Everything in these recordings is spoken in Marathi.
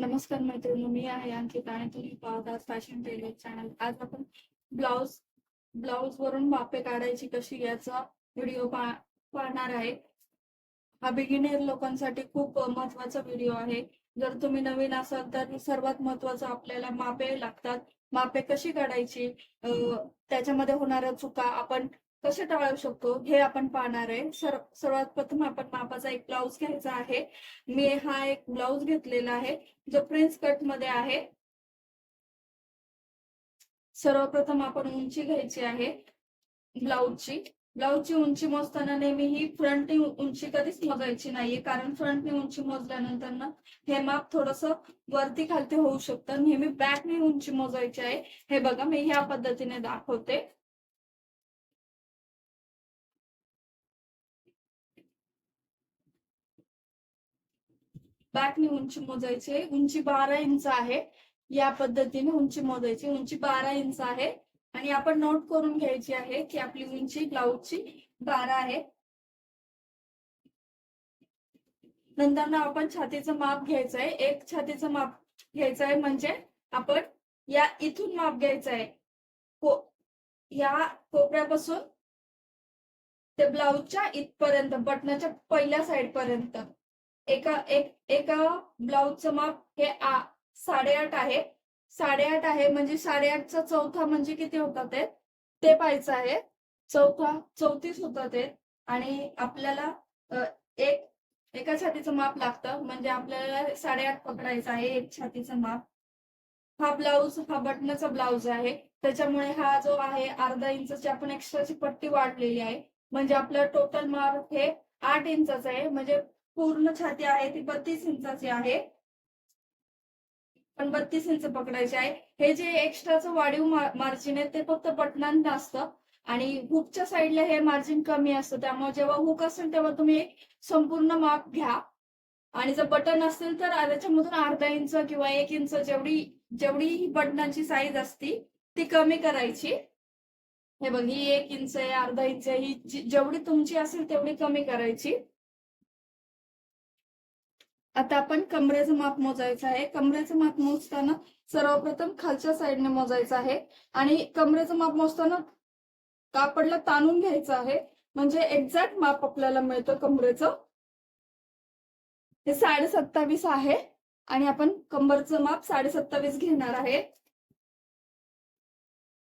नमस्कार मैत्रिणी मी आहे अंकिता आणि तुम्ही पावदास फॅशन टेलर चॅनल आज आपण ब्लाउज ब्लाउज वरून मापे काढायची कशी याचा व्हिडिओ पाहणार आहे. हा बिगिनियर लोकांसाठी खूप महत्त्वाचा व्हिडिओ आहे. जर तुम्ही नवीन असाल तर सर्वात महत्वाचं आपल्याला मापे लागतात. मापे कशी काढायची? त्याच्यामध्ये होणाऱ्या चुका आपण कसे टाळू शकतो? हे आपण पाहणार आहे. सर्वात प्रथम आपण मापाचा एक ब्लाउज घ्यायचा आहे. मी हा एक ब्लाउज घेतलेला आहे जो प्रिन्स कटमध्ये आहे. सर्वप्रथम आपण उंची घ्यायची आहे ब्लाउजची ब्लाउजची उंची मोजताना नेहमी ही फ्रंटनी उंची कधीच मोजायची नाहीये कारण फ्रंटनी उंची मोजल्यानंतर ना हे माप थोडस वरती खालती होऊ शकतं. नेहमी बॅकनी उंची मोजायची आहे. हे बघा मी ह्या पद्धतीने दाखवते. बॅकने उंची मोजायची आहे. उंची बारा इंच आहे. या पद्धतीने उंची मोजायची उंची बारा इंच आहे. आणि आपण नोट करून घ्यायची आहे की आपली उंची ब्लाऊजची बारा आहे. नंतर ना आपण छातीचं माप घ्यायचं आहे. एक छातीचं माप घ्यायचं आहे म्हणजे आपण या इथून माप घ्यायचं आहे. को या कोपऱ्यापासून ते ब्लाऊजच्या इथपर्यंत बटनाच्या पहिल्या साइड पर्यंत एका एक एका ब्लाऊजचं माप हे आ साडेआठ आहे. साडेआठ आहे म्हणजे साडेआठचा चौथा म्हणजे किती होता ते? ते पाहायचं आहे. चौथा चौतीस होता ते. आणि आपल्याला एक एका छातीचं माप लागतं. म्हणजे आपल्याला साडेआठ पकडायचं आहे एक छातीचं माप. हा ब्लाऊज हा बटनाचा ब्लाऊज आहे. त्याच्यामुळे हा जो आहे अर्धा इंचाची आपण एक्स्ट्राची पट्टी वाढलेली आहे. म्हणजे आपलं टोटल माप हे आठ इंचाचं आहे. म्हणजे पूर्ण छाती आहे ती बत्तीस इंचाची आहे. पण बत्तीस इंच पकडायचे आहे. हे जे एक्स्ट्राचं वाढीव मार्जिन आहे ते फक्त बटनांना असतं आणि हुकच्या साईडला हे मार्जिन कमी असतं. त्यामुळे जेव्हा हुक असेल तेव्हा तुम्ही संपूर्ण माप घ्या. आणि जर बटन असेल तर त्याच्यामधून अर्धा इंच किंवा एक इंच जेवढी जेवढी ही बटनाची साईज असती ती कमी करायची. हे बघ ही एक इंच आहे अर्धा इंच आहे ही जेवढी तुमची असेल तेवढी कमी करायची. आता आपण कमरेचं माप मोजायचं आहे. कमरेचं माप मोजताना सर्वप्रथम खालच्या साईडने मोजायचं आहे. आणि कमरेचं माप मोजताना कापडला ताणून घ्यायचं आहे. म्हणजे एक्झॅक्ट माप आपल्याला मिळतं कमरेचं. हे साडे सत्तावीस आहे. आणि आपण कंबरचं माप साडे सत्तावीस घेणार आहे.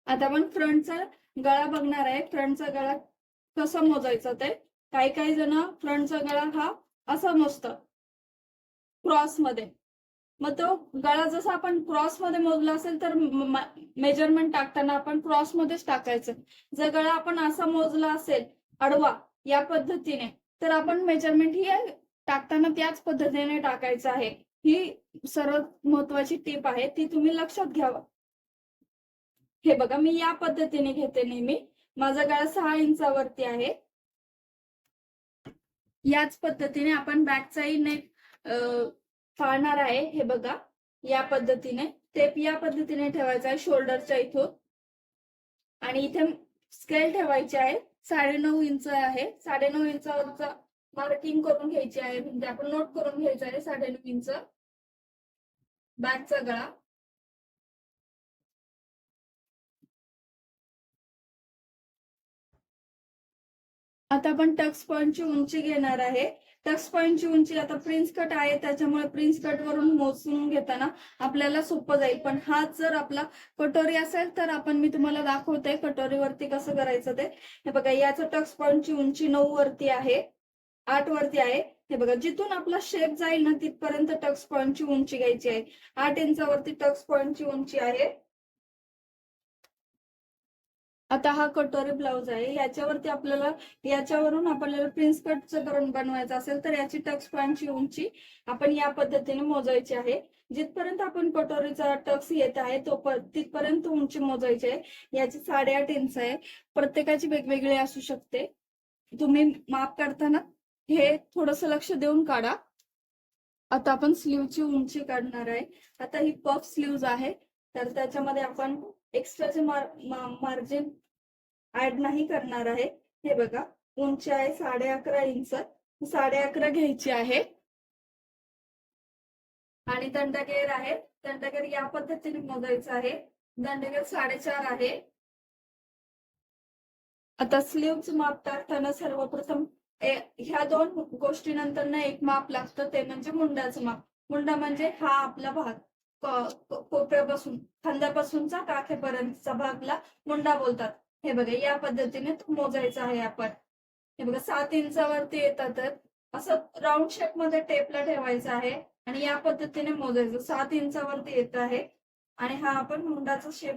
आता आपण फ्रंटचा गळा बघणार आहे. फ्रंटचा गळा कसा मोजायचा ते? काही काही जण फ्रंटचा गळा हा असा मोजतात. क्रॉसमध्ये मग तो गळा जसा आपण क्रॉसमध्ये मोजला असेल तर मेजरमेंट टाकताना आपण क्रॉस मध्येच टाकायचं. जर गळा आपण असा मोजला असेल अडवा या पद्धतीने तर आपण मेजरमेंट ही टाकताना त्याच पद्धतीने टाकायचं आहे. ही सर्वात महत्वाची टीप आहे ती तुम्ही लक्षात घ्यावा. हे बघा मी या पद्धतीने घेते नेहमी. माझा गळा सहा इंचावरती आहे. याच पद्धतीने आपण बॅकचाही नेक फाळणार आहे हे बघा. या पद्धतीने. टेप या पद्धतीने ठेवायचा आहे शोल्डरच्या इथून. आणि इथे स्केल ठेवायची आहे. साडेनऊ इंच आहे. साडेनऊ इंचावरचा मार्किंग करून घ्यायची आहे. म्हणजे आपण नोट करून घ्यायचं आहे साडेनऊ इंच. बॅकचा गळा. आता आपण टक्स पॉइंटची उंची घेणार आहे. टक्स पॉइंटची उंची आता प्रिन्स कट आहे त्याच्यामुळे प्रिन्स कट वरून मोजून घेताना आपल्याला सोपं जाईल. पण हाच जर आपला कटोरी असेल तर आपण मी तुम्हाला दाखवते कटोरीवरती कसं करायचं ते. हे बघा याचं टक्स पॉइंटची उंची नऊ वरती आहे आठ वरती आहे. हे बघा जिथून आपला शेप जाईल ना तिथपर्यंत टक्स पॉइंटची उंची घ्यायची आहे. आठ इंचावरती टक्स पॉइंटची उंची आहे. आता हा कटोरी ब्लाउज आहे. याच्यावरती आपल्याला याच्यावरून आपल्याला प्रिन्स कटचं करून बनवायचं असेल तर याची टक्स पॉइंटची उंची आपण या पद्धतीने मोजायची आहे. जिथपर्यंत आपण कटोरीचा टक्स येत आहे तो तिथपर्यंत उंची मोजायची आहे. याची साडेआठ इंच आहे. प्रत्येकाची वेगवेगळी असू शकते. तुम्ही माप काढताना हे थोडस लक्ष देऊन काढा. आता आपण स्लीवची उंची काढणार आहे. आता ही पफ स्लीव्ज आहे. तर त्याच्यामध्ये आपण एक्स्ट्राचे मार्जिन ऍड नाही करणार आहे. हे बघा उंची आहे साडे अकरा इंच. साडे अकरा घ्यायची आहे. आणि दंडगेर आहे. दंडगेर या पद्धतीने मोजायचं आहे. दंडगेर साडेचार आहे. आता स्लीव्ह माप टाकताना सर्वप्रथम ह्या दोन गोष्टीनंतर ना एक माप लागतं ते म्हणजे मुंडाचं माप. मुंडा म्हणजे हा आपला भाग. कोपऱ्यापासून खांद्यापासूनचा काखेपर्यंतचा भागला? मुंडा बोलतात. हे बघा या पद्धतीने तो मोजायचा आहे आपण. हे बघा सात इंचावरती येतात तर असं राऊंड शेपमध्ये टेपला ठेवायचं आहे आणि या पद्धतीने मोजायचं. सात इंचावरती येत आहे. आणि हा आपण मुंडाचा शेप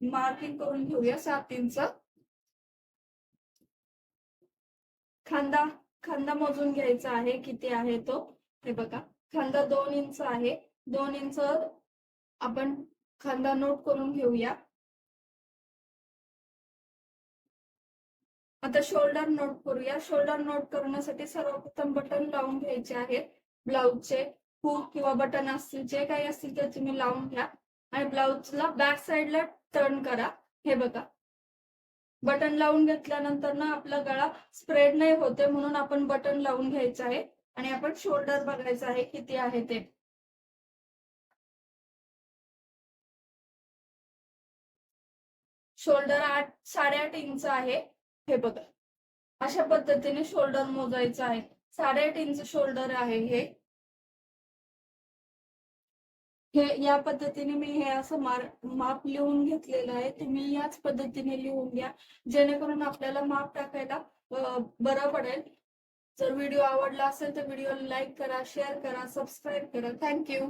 मार्किंग करून घेऊया. सात इंच. खांदा खांदा मोजून घ्यायचा आहे. किती आहे तो? हे बघा खांदा दोन इंच आहे. दोन इंच आपण खांदा नोट करून घेऊया. आता शोल्डर नोट करूया. शोल्डर नोट करण्यासाठी सर्वप्रथम बटन लावून घ्यायचे आहेत ब्लाऊजचे हुक किंवा बटन असतील जे काही असतील ते तुम्ही लावून घ्या. आणि ब्लाऊजला बॅक साईडला टर्न करा. हे बघा. बटन लावून घेतल्यानंतर ना आपला गळा स्प्रेड नाही होते म्हणून आपण बटन लावून घ्यायचं आहे. आणि आपण शोल्डर बघायचं आहे. किती आहे ते? शोल्डर आठ साडेआठ इंच आहे. हे बघा. अशा पद्धतीने शोल्डर मोजायचं आहे. साडेआठ इंच शोल्डर आहे हे. हे या पद्धतीने मी हे असं मार माप लिहून घेतलेलं आहे. तुम्ही याच पद्धतीने लिहून घ्या. जेणेकरून आपल्याला माप टाकायला बरं पडेल. जर व्हिडिओ आवडला असेल तर व्हिडिओला लाईक करा शेअर करा सबस्क्राईब करा. थँक्यू